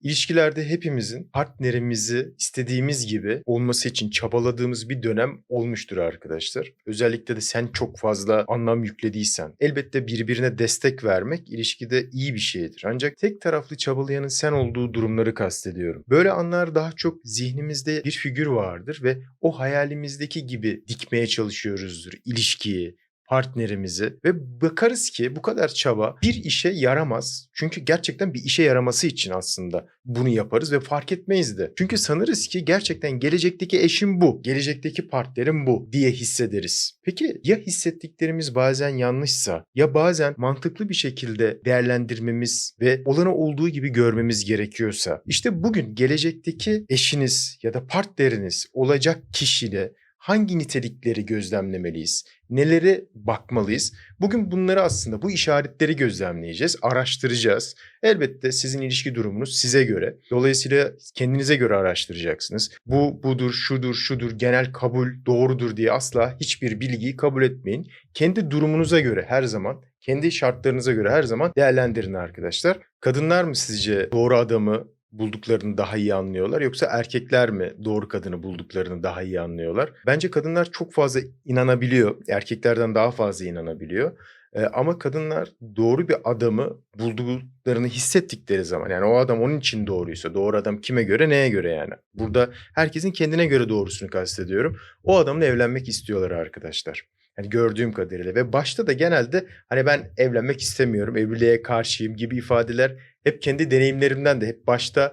İlişkilerde hepimizin partnerimizi istediğimiz gibi olması için çabaladığımız bir dönem olmuştur arkadaşlar. Özellikle de sen çok fazla anlam yüklediysen. Elbette birbirine destek vermek ilişkide iyi bir şeydir. Ancak tek taraflı çabalayanın sen olduğu durumları kastediyorum. Böyle anlar daha çok zihnimizde bir figür vardır ve o hayalimizdeki gibi dikmeye çalışıyoruzdur ilişkiyi, partnerimizi ve bakarız ki bu kadar çaba bir işe yaramaz. Çünkü gerçekten bir işe yaraması için aslında bunu yaparız ve fark etmeyiz de. Çünkü sanırız ki gerçekten gelecekteki eşim bu, gelecekteki partnerim bu diye hissederiz. Peki ya hissettiklerimiz bazen yanlışsa ya bazen mantıklı bir şekilde değerlendirmemiz ve olanı olduğu gibi görmemiz gerekiyorsa işte bugün gelecekteki eşiniz ya da partneriniz olacak kişiyle hangi nitelikleri gözlemlemeliyiz? Nelere bakmalıyız? Bugün bunları aslında bu işaretleri gözlemleyeceğiz, araştıracağız. Elbette sizin ilişki durumunuz size göre. Dolayısıyla kendinize göre araştıracaksınız. Bu budur, şudur, şudur, genel kabul doğrudur diye asla hiçbir bilgiyi kabul etmeyin. Kendi durumunuza göre her zaman, kendi şartlarınıza göre her zaman değerlendirin arkadaşlar. Kadınlar mı sizce doğru adamı bulduklarını daha iyi anlıyorlar yoksa erkekler mi doğru kadını bulduklarını daha iyi anlıyorlar? Bence kadınlar çok fazla inanabiliyor. Erkeklerden daha fazla inanabiliyor. Ee, ama kadınlar doğru bir adamı bulduklarını hissettikleri zaman yani o adam onun için doğruysa doğru adam kime göre neye göre yani. Burada herkesin kendine göre doğrusunu kastediyorum. O adamla evlenmek istiyorlar arkadaşlar. Hani gördüğüm kadarıyla ve başta da genelde hani ben evlenmek istemiyorum, evliliğe karşıyım gibi ifadeler hep kendi deneyimlerimden de hep başta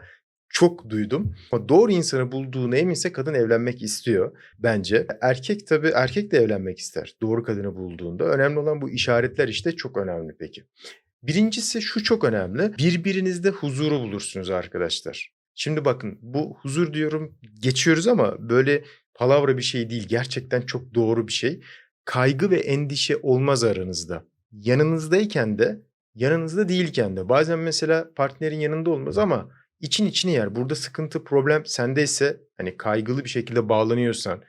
çok duydum. Ama doğru insanı bulduğuna eminse kadın evlenmek istiyor bence. Erkek tabii erkek de evlenmek ister doğru kadını bulduğunda. Önemli olan bu işaretler işte çok önemli peki. Birincisi şu çok önemli. Birbirinizde huzuru bulursunuz arkadaşlar. Şimdi bakın bu huzur diyorum geçiyoruz ama böyle palavra bir şey değil. Gerçekten çok doğru bir şey. Kaygı ve endişe olmaz aranızda. Yanınızdayken de yanınızda değilken de. Bazen mesela partnerin yanında olmaz ama için içini yer. Burada sıkıntı problem sendeyse hani kaygılı bir şekilde bağlanıyorsan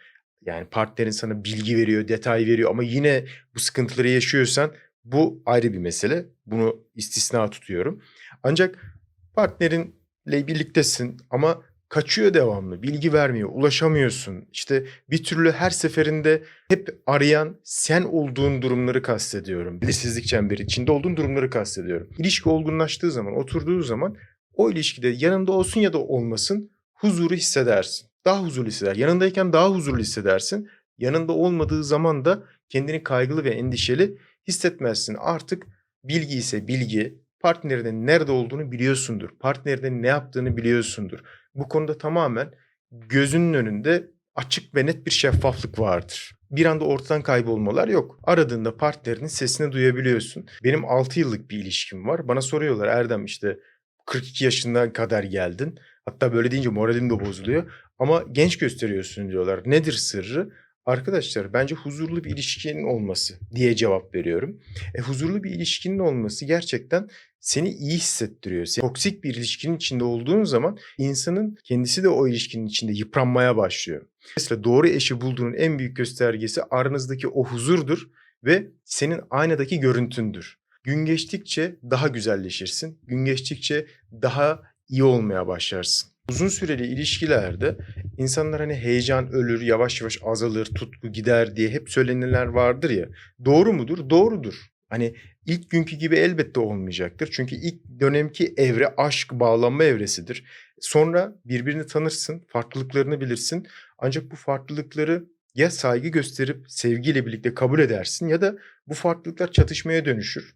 yani partnerin sana bilgi veriyor, detay veriyor ama yine bu sıkıntıları yaşıyorsan bu ayrı bir mesele. Bunu istisna tutuyorum. Ancak partnerinle birliktesin ama kaçıyor devamlı, bilgi vermiyor, ulaşamıyorsun. İşte bir türlü her seferinde hep arayan sen olduğun durumları kastediyorum. Belirsizlik çemberi içinde olduğun durumları kastediyorum. İlişki olgunlaştığı zaman, oturduğu zaman o ilişkide yanında olsun ya da olmasın huzuru hissedersin. Daha huzurlu hisseder. Yanındayken daha huzurlu hissedersin. Yanında olmadığı zaman da kendini kaygılı ve endişeli hissetmezsin. Artık bilgi ise bilgi, partnerinin nerede olduğunu biliyorsundur. Partnerinin ne yaptığını biliyorsundur. Bu konuda tamamen gözünün önünde açık ve net bir şeffaflık vardır. Bir anda ortadan kaybolmalar yok. Aradığında partnerinin sesini duyabiliyorsun. Benim 6 yıllık bir ilişkim var. Bana soruyorlar Erdem işte 42 yaşından kadar geldin. Hatta böyle deyince moralim de bozuluyor. Ama genç gösteriyorsun diyorlar. Nedir sırrı? Arkadaşlar bence huzurlu bir ilişkinin olması diye cevap veriyorum. E, huzurlu bir ilişkinin olması gerçekten seni iyi hissettiriyor. Sen toksik bir ilişkinin içinde olduğun zaman insanın kendisi de o ilişkinin içinde yıpranmaya başlıyor. Mesela doğru eşi bulduğunun en büyük göstergesi aranızdaki o huzurdur ve senin aynadaki görüntündür. Gün geçtikçe daha güzelleşirsin. Gün geçtikçe daha iyi olmaya başlarsın. Uzun süreli ilişkilerde insanlar hani heyecan ölür, yavaş yavaş azalır, tutku gider diye hep söylenenler vardır ya. Doğru mudur? Doğrudur. Hani ilk günkü gibi elbette olmayacaktır. Çünkü ilk dönemki evre aşk, bağlanma evresidir. Sonra birbirini tanırsın, farklılıklarını bilirsin. Ancak bu farklılıkları ya saygı gösterip sevgiyle birlikte kabul edersin ya da bu farklılıklar çatışmaya dönüşür.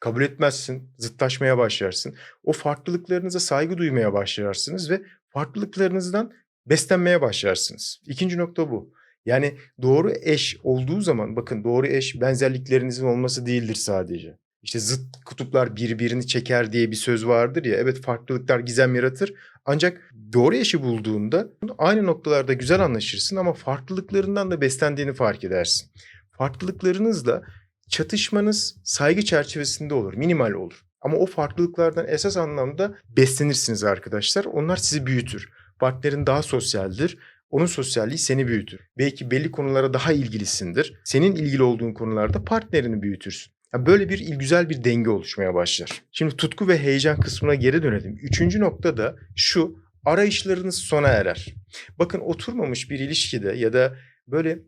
Kabul etmezsin, zıtlaşmaya başlarsın. O farklılıklarınıza saygı duymaya başlarsınız ve farklılıklarınızdan beslenmeye başlarsınız. İkinci nokta bu. Yani doğru eş olduğu zaman bakın doğru eş benzerliklerinizin olması değildir sadece. İşte zıt kutuplar birbirini çeker diye bir söz vardır ya. Evet farklılıklar gizem yaratır. Ancak doğru eşi bulduğunda aynı noktalarda güzel anlaşırsın ama farklılıklarından da beslendiğini fark edersin. Farklılıklarınızla çatışmanız saygı çerçevesinde olur, minimal olur. Ama o farklılıklardan esas anlamda beslenirsiniz arkadaşlar. Onlar sizi büyütür. Partnerin daha sosyaldir. Onun sosyalliği seni büyütür. Belki belli konulara daha ilgilisindir. Senin ilgili olduğun konularda partnerini büyütürsün. Ya böyle bir güzel bir denge oluşmaya başlar. Şimdi tutku ve heyecan kısmına geri dönelim. Üçüncü nokta da şu arayışlarınız sona erer. Bakın oturmamış bir ilişkide ya da böyle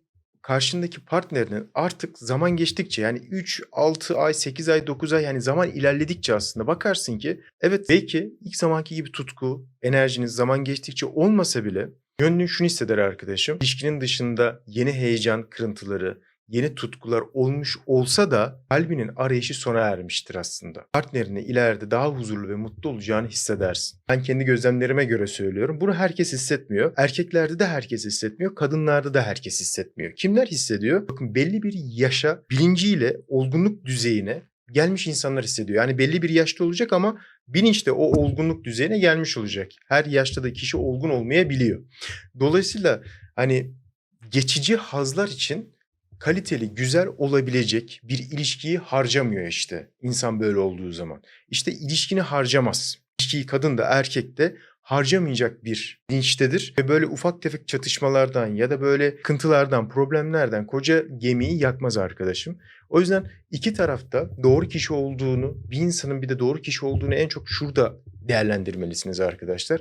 karşındaki partnerinin artık zaman geçtikçe yani 3, 6 ay, 8 ay, 9 ay yani zaman ilerledikçe aslında bakarsın ki evet belki ilk zamanki gibi tutku, enerjiniz zaman geçtikçe olmasa bile gönlün şunu hisseder arkadaşım. İlişkinin dışında yeni heyecan kırıntıları, yeni tutkular olmuş olsa da kalbinin arayışı sona ermiştir aslında. Partnerini ileride daha huzurlu ve mutlu olacağını hissedersin. Ben kendi gözlemlerime göre söylüyorum. Bunu herkes hissetmiyor. Erkeklerde de herkes hissetmiyor. Kadınlarda da herkes hissetmiyor. Kimler hissediyor? Bakın belli bir yaşa, bilinciyle, olgunluk düzeyine gelmiş insanlar hissediyor. Yani belli bir yaşta olacak ama bilinçte o olgunluk düzeyine gelmiş olacak. Her yaşta da kişi olgun olmayabiliyor. Dolayısıyla hani geçici hazlar için kaliteli, güzel olabilecek bir ilişkiyi harcamıyor işte insan böyle olduğu zaman. İşte ilişkini harcamaz. İlişkiyi kadın da erkek de harcamayacak bir bilinçtedir. Ve böyle ufak tefek çatışmalardan ya da böyle kıntılardan, problemlerden koca gemiyi yakmaz arkadaşım. O yüzden iki tarafta doğru kişi olduğunu, bir insanın bir de doğru kişi olduğunu en çok şurada değerlendirmelisiniz arkadaşlar.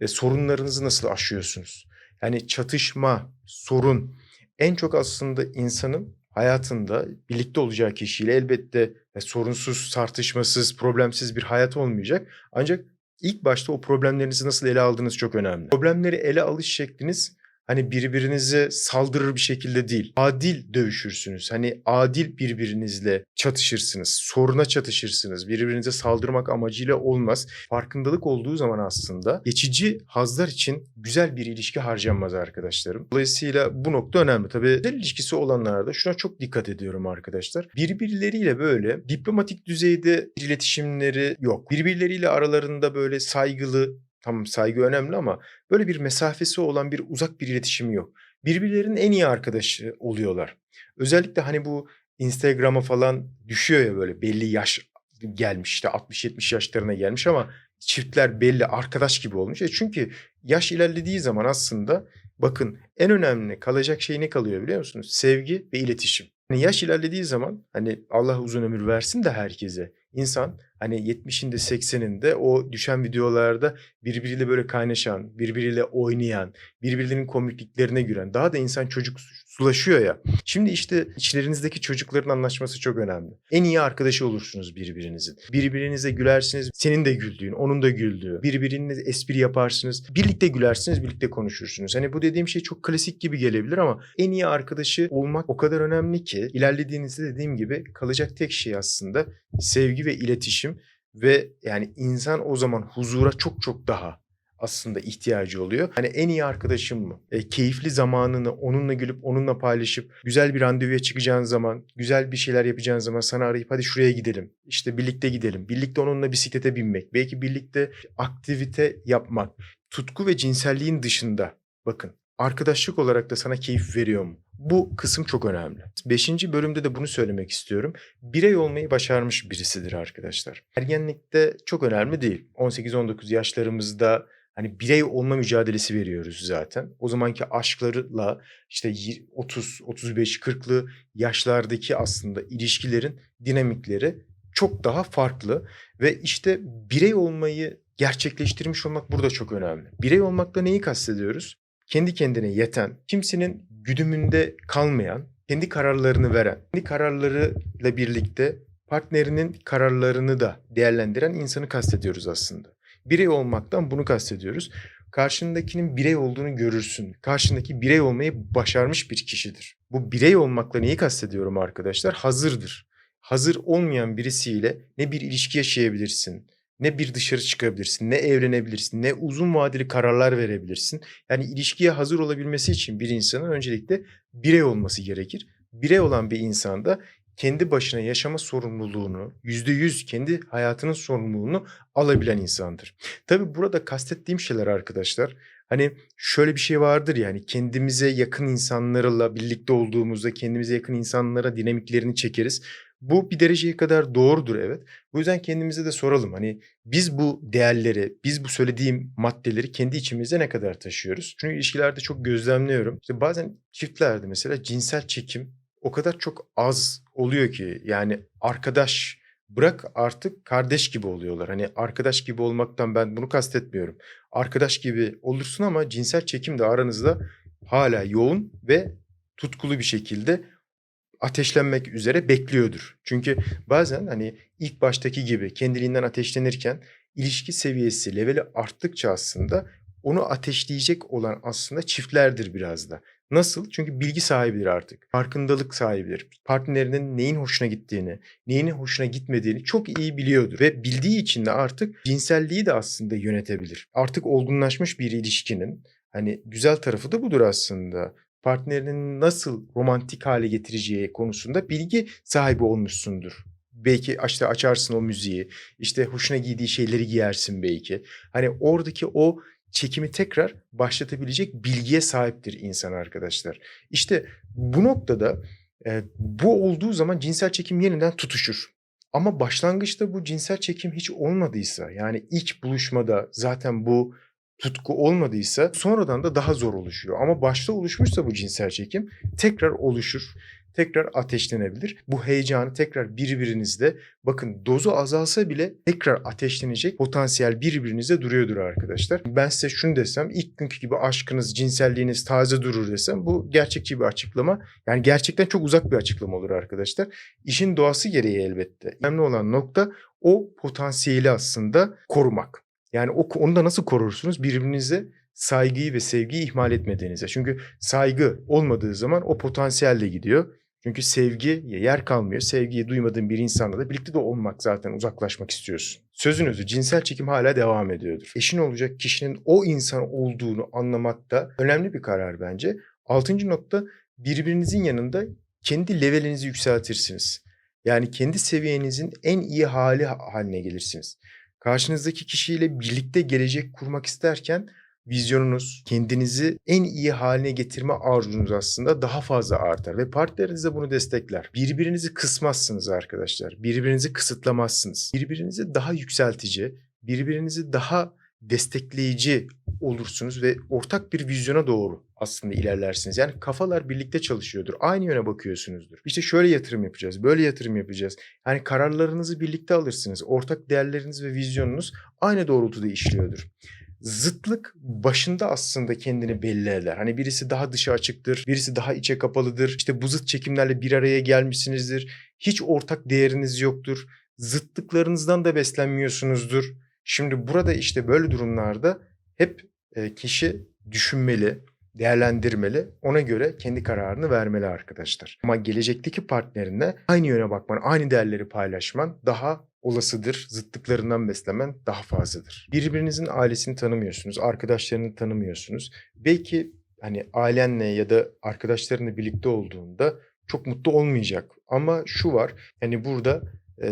E, sorunlarınızı nasıl aşıyorsunuz? Yani çatışma, sorun, en çok aslında insanın hayatında birlikte olacağı kişiyle elbette e, sorunsuz, tartışmasız, problemsiz bir hayat olmayacak. Ancak ilk başta o problemlerinizi nasıl ele aldığınız çok önemli. Problemleri ele alış şekliniz hani birbirinize saldırır bir şekilde değil. Adil dövüşürsünüz. Hani adil birbirinizle çatışırsınız. Soruna çatışırsınız. Birbirinize saldırmak amacıyla olmaz. Farkındalık olduğu zaman aslında geçici hazlar için güzel bir ilişki harcanmaz arkadaşlarım. Dolayısıyla bu nokta önemli. Tabii özel ilişkisi olanlarda şuna çok dikkat ediyorum arkadaşlar. Birbirleriyle böyle diplomatik düzeyde iletişimleri yok. Birbirleriyle aralarında böyle saygılı Tamam saygı önemli ama böyle bir mesafesi olan bir uzak bir iletişim yok. Birbirlerinin en iyi arkadaşı oluyorlar. Özellikle hani bu Instagram'a falan düşüyor ya böyle belli yaş gelmiş işte 60-70 yaşlarına gelmiş ama çiftler belli arkadaş gibi olmuş. E çünkü yaş ilerlediği zaman aslında bakın en önemli kalacak şey ne kalıyor biliyor musunuz? Sevgi ve iletişim. Hani yaş ilerlediği zaman hani Allah uzun ömür versin de herkese. İnsan hani 70'inde 80'inde o düşen videolarda birbiriyle böyle kaynaşan, birbiriyle oynayan, birbirlerinin komikliklerine gülen, daha da insan çocuk sulaşıyor ya. Şimdi işte içlerinizdeki çocukların anlaşması çok önemli. En iyi arkadaşı olursunuz birbirinizin. Birbirinize gülersiniz. Senin de güldüğün, onun da güldüğü. Birbirine espri yaparsınız. Birlikte gülersiniz, birlikte konuşursunuz. Hani bu dediğim şey çok klasik gibi gelebilir ama en iyi arkadaşı olmak o kadar önemli ki ilerlediğinizde dediğim gibi kalacak tek şey aslında sevgi ve iletişim ve yani insan o zaman huzura çok çok daha aslında ihtiyacı oluyor. Hani en iyi arkadaşım mı? E, keyifli zamanını onunla gülüp onunla paylaşıp güzel bir randevuya çıkacağın zaman, güzel bir şeyler yapacağın zaman sana arayıp hadi şuraya gidelim. İşte birlikte gidelim. Birlikte onunla bisiklete binmek. Belki birlikte aktivite yapmak. Tutku ve cinselliğin dışında bakın arkadaşlık olarak da sana keyif veriyor mu? Bu kısım çok önemli. Beşinci bölümde de bunu söylemek istiyorum. Birey olmayı başarmış birisidir arkadaşlar. Ergenlikte çok önemli değil. 18-19 yaşlarımızda hani birey olma mücadelesi veriyoruz zaten. O zamanki aşklarla işte 30, 35, 40'lı yaşlardaki aslında ilişkilerin dinamikleri çok daha farklı ve işte birey olmayı gerçekleştirmiş olmak burada çok önemli. Birey olmakta neyi kastediyoruz? Kendi kendine yeten, kimsenin güdümünde kalmayan, kendi kararlarını veren, kendi kararlarıyla birlikte partnerinin kararlarını da değerlendiren insanı kastediyoruz aslında. Birey olmaktan bunu kastediyoruz. Karşındakinin birey olduğunu görürsün. Karşındaki birey olmayı başarmış bir kişidir. Bu birey olmakla neyi kastediyorum arkadaşlar? Hazırdır. Hazır olmayan birisiyle ne bir ilişki yaşayabilirsin, ne bir dışarı çıkabilirsin, ne evlenebilirsin, ne uzun vadeli kararlar verebilirsin. Yani ilişkiye hazır olabilmesi için bir insanın öncelikle birey olması gerekir. Birey olan bir insanda kendi başına yaşama sorumluluğunu, yüzde yüz kendi hayatının sorumluluğunu alabilen insandır. Tabii burada kastettiğim şeyler arkadaşlar, hani şöyle bir şey vardır yani kendimize yakın insanlarla birlikte olduğumuzda kendimize yakın insanlara dinamiklerini çekeriz. Bu bir dereceye kadar doğrudur evet. Bu yüzden kendimize de soralım. Hani biz bu değerleri, biz bu söylediğim maddeleri kendi içimizde ne kadar taşıyoruz? Çünkü ilişkilerde çok gözlemliyorum. İşte bazen çiftlerde mesela cinsel çekim o kadar çok az oluyor ki yani arkadaş bırak artık kardeş gibi oluyorlar. Hani arkadaş gibi olmaktan ben bunu kastetmiyorum. Arkadaş gibi olursun ama cinsel çekim de aranızda hala yoğun ve tutkulu bir şekilde ateşlenmek üzere bekliyordur. Çünkü bazen hani ilk baştaki gibi kendiliğinden ateşlenirken ilişki seviyesi, leveli arttıkça aslında onu ateşleyecek olan aslında çiftlerdir biraz da. Nasıl? Çünkü bilgi sahibidir artık. Farkındalık sahibidir. Partnerinin neyin hoşuna gittiğini, neyin hoşuna gitmediğini çok iyi biliyordur. Ve bildiği için de artık cinselliği de aslında yönetebilir. Artık olgunlaşmış bir ilişkinin hani güzel tarafı da budur aslında partnerinin nasıl romantik hale getireceği konusunda bilgi sahibi olmuşsundur. Belki işte açarsın o müziği, işte hoşuna giydiği şeyleri giyersin belki. Hani oradaki o çekimi tekrar başlatabilecek bilgiye sahiptir insan arkadaşlar. İşte bu noktada e, bu olduğu zaman cinsel çekim yeniden tutuşur. Ama başlangıçta bu cinsel çekim hiç olmadıysa yani ilk buluşmada zaten bu tutku olmadıysa sonradan da daha zor oluşuyor. Ama başta oluşmuşsa bu cinsel çekim tekrar oluşur. Tekrar ateşlenebilir. Bu heyecanı tekrar birbirinizde bakın dozu azalsa bile tekrar ateşlenecek potansiyel birbirinizde duruyordur arkadaşlar. Ben size şunu desem ilk günkü gibi aşkınız, cinselliğiniz taze durur desem bu gerçekçi bir açıklama. Yani gerçekten çok uzak bir açıklama olur arkadaşlar. İşin doğası gereği elbette. Önemli olan nokta o potansiyeli aslında korumak. Yani onu da nasıl korursunuz? Birbirinize saygıyı ve sevgiyi ihmal etmediğinizde. Çünkü saygı olmadığı zaman o potansiyel de gidiyor. Çünkü sevgi yer kalmıyor. Sevgiyi duymadığın bir insanla da birlikte de olmak zaten uzaklaşmak istiyorsun. Sözün özü cinsel çekim hala devam ediyordur. Eşin olacak kişinin o insan olduğunu anlamak da önemli bir karar bence. Altıncı nokta birbirinizin yanında kendi levelinizi yükseltirsiniz. Yani kendi seviyenizin en iyi hali haline gelirsiniz karşınızdaki kişiyle birlikte gelecek kurmak isterken vizyonunuz, kendinizi en iyi haline getirme arzunuz aslında daha fazla artar ve partneriniz de bunu destekler. Birbirinizi kısmazsınız arkadaşlar. Birbirinizi kısıtlamazsınız. Birbirinizi daha yükseltici, birbirinizi daha destekleyici olursunuz ve ortak bir vizyona doğru aslında ilerlersiniz. Yani kafalar birlikte çalışıyordur. Aynı yöne bakıyorsunuzdur. İşte şöyle yatırım yapacağız, böyle yatırım yapacağız. Yani kararlarınızı birlikte alırsınız. Ortak değerleriniz ve vizyonunuz aynı doğrultuda işliyordur. Zıtlık başında aslında kendini belli eder. Hani birisi daha dışa açıktır, birisi daha içe kapalıdır. İşte bu zıt çekimlerle bir araya gelmişsinizdir. Hiç ortak değeriniz yoktur. Zıtlıklarınızdan da beslenmiyorsunuzdur. Şimdi burada işte böyle durumlarda hep kişi düşünmeli, değerlendirmeli. Ona göre kendi kararını vermeli arkadaşlar. Ama gelecekteki partnerine aynı yöne bakman, aynı değerleri paylaşman daha olasıdır. Zıtlıklarından beslemen daha fazladır. Birbirinizin ailesini tanımıyorsunuz, arkadaşlarını tanımıyorsunuz. Belki hani ailenle ya da arkadaşlarınla birlikte olduğunda çok mutlu olmayacak. Ama şu var, hani burada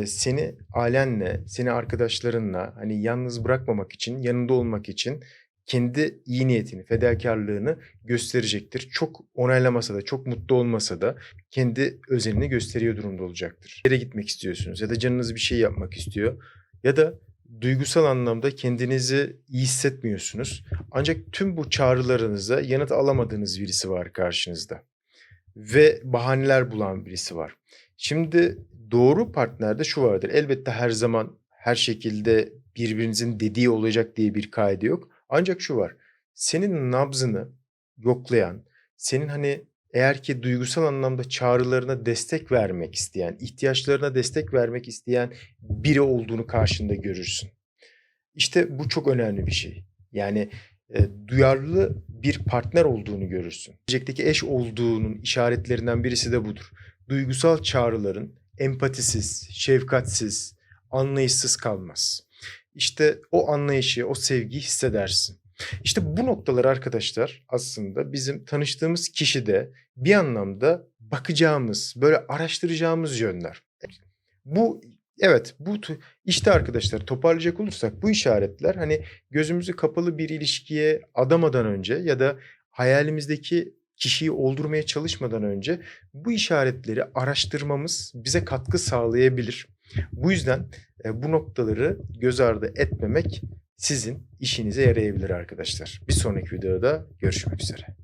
seni ailenle, seni arkadaşlarınla hani yalnız bırakmamak için, yanında olmak için kendi iyi niyetini, fedakarlığını gösterecektir. Çok onaylamasa da, çok mutlu olmasa da kendi özelini gösteriyor durumda olacaktır. Yere gitmek istiyorsunuz ya da canınız bir şey yapmak istiyor ya da duygusal anlamda kendinizi iyi hissetmiyorsunuz. Ancak tüm bu çağrılarınıza yanıt alamadığınız birisi var karşınızda ve bahaneler bulan birisi var. Şimdi doğru partnerde şu vardır. Elbette her zaman her şekilde birbirinizin dediği olacak diye bir kaydı yok. Ancak şu var. Senin nabzını yoklayan, senin hani eğer ki duygusal anlamda çağrılarına destek vermek isteyen, ihtiyaçlarına destek vermek isteyen biri olduğunu karşında görürsün. İşte bu çok önemli bir şey. Yani e, duyarlı bir partner olduğunu görürsün. Gelecekteki eş olduğunun işaretlerinden birisi de budur. Duygusal çağrıların empatisiz, şefkatsiz, anlayışsız kalmaz. İşte o anlayışı, o sevgiyi hissedersin. İşte bu noktalar arkadaşlar aslında bizim tanıştığımız kişide bir anlamda bakacağımız, böyle araştıracağımız yönler. Bu evet bu işte arkadaşlar toparlayacak olursak bu işaretler hani gözümüzü kapalı bir ilişkiye adamadan önce ya da hayalimizdeki kişiyi oldurmaya çalışmadan önce bu işaretleri araştırmamız bize katkı sağlayabilir. Bu yüzden e, bu noktaları göz ardı etmemek sizin işinize yarayabilir arkadaşlar. Bir sonraki videoda görüşmek üzere.